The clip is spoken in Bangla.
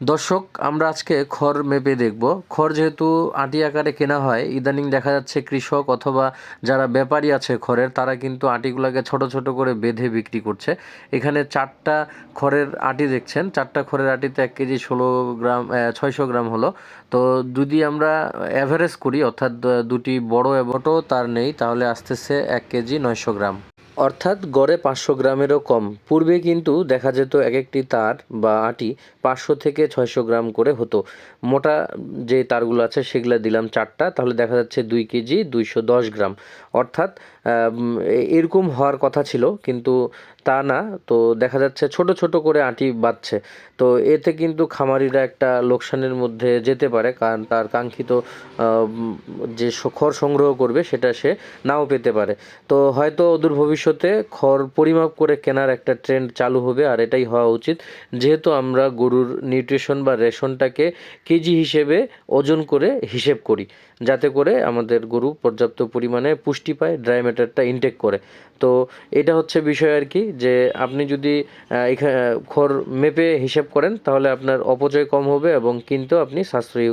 দর্শক, আমরা আজকে খড় মেপে দেখব। খড় যেহেতু আটি আকারে কেনা হয়, ইদানিং দেখা যাচ্ছে কৃষক অথবা যারা ব্যাপারী আছে খড়ের, তারা কিন্তু আটিগুলোকে ছোট ছোট করে বেঁধে বিক্রি করছে। এখানে চারটা খড়ের আটি দেখছেন। চারটা খড়ের আটিতে এক কেজি ষোলো গ্রাম ছয়শো গ্রাম হলো। তো যদি আমরা অ্যাভারেজ করি, অর্থাৎ, দুটি বড় এবটো তার নেই, তাহলে আসতেছে এক কেজি নয়শো গ্রাম। অর্থাৎ গড়ে পাঁচশো গ্রামেরও কম। পূর্বে কিন্তু দেখা যেত এক একটি তার বা আটি পাঁচশো থেকে ছয়শো গ্রাম করে হতো। মোটা যে তারগুলো আছে সেগুলো দিলাম চারটা, তাহলে দেখা যাচ্ছে দুই কেজি দুইশো দশ গ্রাম। অর্থাৎ এরকম হওয়ার কথা ছিল, কিন্তু তা না। তো দেখা যাচ্ছে ছোট ছোট করে আটি বাঁধছে। তো এতে কিন্তু খামারিরা একটা লোকসানের মধ্যে যেতে পারে। কারণ তার কাঙ্ক্ষিত যে খড় সংগ্রহ করবে সেটা সে নাও পেতে পারে। তো হয়তো অদূর ভবিষ্যতে খড় পরিমাপ করে কেনার একটা ট্রেন্ড চালু হবে আর এটাই হওয়া উচিত। যেহেতু আমরা গরুর নিউট্রিশন বা রেশনটাকে কেজি হিসেবে ওজন করে হিসেব করি। যাতে করে আমাদের গরু পর্যাপ্ত পরিমাণে পুষ্টি পায় ড্রাই ম্যাটারটা ইনটেক করে। তো এটা হচ্ছে বিষয় আর কি যে আপনি যদি খড় মেপে হিসাব করেন তাহলে আপনার অপচয় কম হবে এবং কিন্তু আপনি সাশ্রয়ী